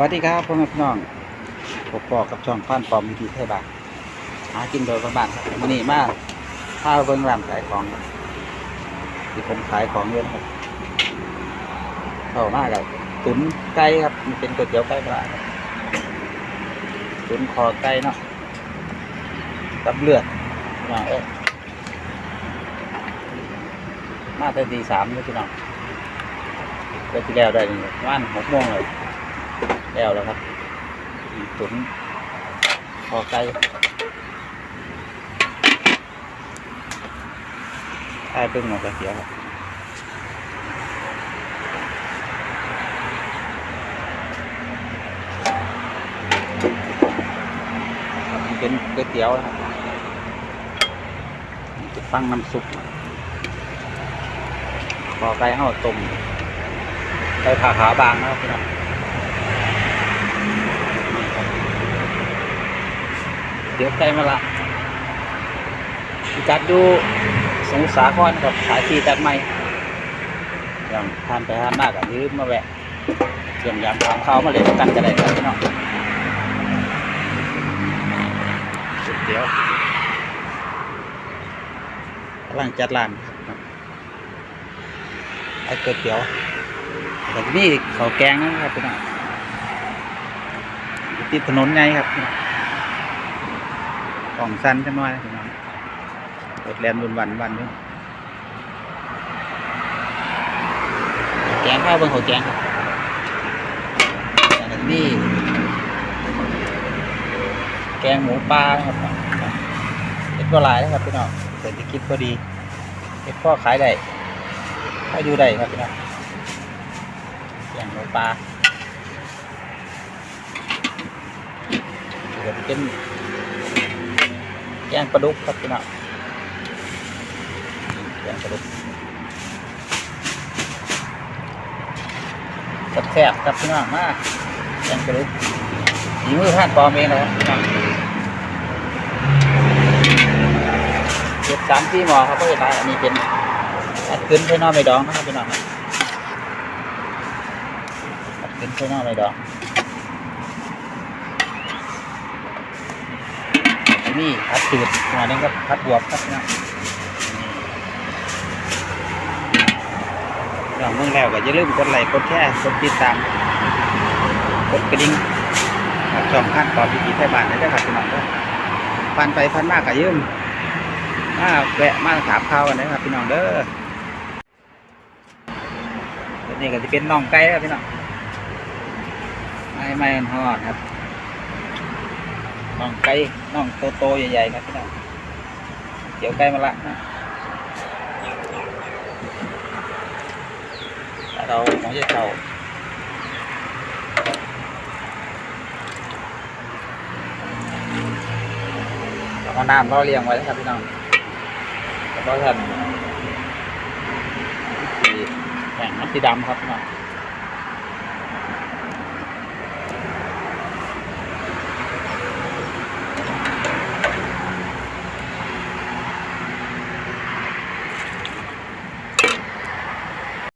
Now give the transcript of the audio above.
วัสดีครับพ่อแม่พี่น้องผมปอกับช่องพันปอมวิธีไทยบานหากินโดยบ้านๆครับวันนี้มาพาเบิ้งร้านขายของ ที่ผมขายของเยอะนครับเข้ามากครับตุ๋นไก่ครับมันเป็นก๋วยเตี๋ยวไก่ปลาครับตุ๋นคอไก่เนาะกับเลือดมาเอ้มาแต่ตีสามเลยพี่น้องเดือนที่แล้วได้นี่ประมาณหกโมงเลย แล้วแล้วครับตุ๋นคอไก่ใช่เพิ่งหมดกระเสียครับเป็นก๋วยเตี๋ยวนะครับนี่เป็นฟังน้ำซุปคอไก่ห่อต้มไก่ผ่าขาวบางนะครับพี่น้อง เดี๋ยวใจมาละจัดดูสงสาครกับสายทีจัดใหม่อย่างทานไปทานมากอะยืมมาแวะเยี่ยมยามถามเขาวมาเลยกันกันเลยครับพี่น้องก๋วยเตี๋ยวกำลังจัดร้านครับไอ้ก๋วยเตี๋ยวแต่ที่นี่เขาวแกงนะครับพี่น้องอยู่ติดถนนไงครับพี่น้อง กล่องสั้นจังน้อยนะพี่น้องรถแลนบนวันวันนี้แกงข้าวเบางหัวแกงครับอันนี้แกงหมูปลาครับเห็ดก็หลายนะครับพี่น้องเศรษฐกิจก็ดีเห็ดก็ขายได้ขายอยู่ได้ครับพี่น้องแกงหมูปลาเป็น แกงปลาดุกครับพี่น้องแกงปลาดุกแซ่บครับพี่น้องมาแกงปลาดุกฝีมือท่านปอมเองนะครับพี่น้องเจ็ดสามที่หมอครับก็จะได้อันนี้เป็นแอดขึ้นไส้นอกไม่ดองนะครับพี่น้องแอดขึ้นไส้นอกไม่ดอง นนี้พัดจืดหัวนึงครับพัดบวบครับน้องลองเมื่อแล้วก็อย่าลืมกดไลค์กดแชร์กดติดตามกดกระดิ่งรับชมขั้นตอนพิธีไทยบ้านได้ครับพี่น้องเด้อพันไปพันมากก็ยืมมาแวะมาถามข่าวกันนะครับพี่น้องเด้อตัวนี้ก็จะเป็นน่องไก่แล้วพี่น้องไม่ไม่มันหอดครับ น่องไก่น่องโตๆใหญ่ๆครับพี่น้องเกี่ยวไก่มาละนะเราของจะเข่าเราเอาน้ำเราเลี้ยงไว้นะครับพี่น้องแล้วก็ท่านสีแข็งน้ำสีดำครับพี่น้อง